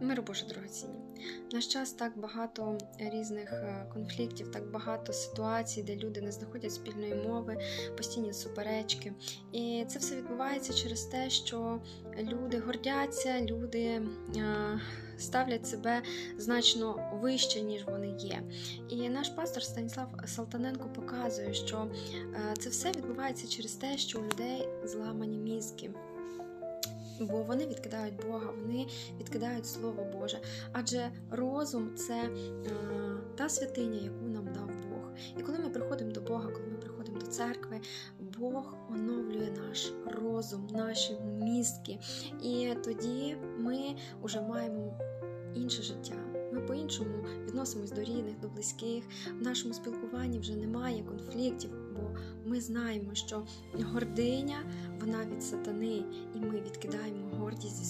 Миру Боже дорогоцінні. Наш час так багато різних е, конфліктів, так багато ситуацій, де люди не знаходять спільної мови, постійні суперечки. І це все відбувається через те, що люди гордяться, люди е, ставлять себе значно вище, ніж вони є. І наш пастор Станіслав Салтаненко показує, що е, це все відбувається через те, що у людей зламані мізки. Бо вони відкидають Бога, вони відкидають Слово Боже. Адже розум це е, та святиня, яку нам дав Бог. І коли ми приходимо до Бога, коли ми приходимо до церкви, Бог оновлює наш розум, наші мізки. І тоді ми вже маємо інше життя. Ми по-іншому відносимось до рідних, до близьких. В нашому спілкуванні вже немає конфліктів, бо ми знаємо, що гординя вона від сатани, і ми відкидаємо гордість.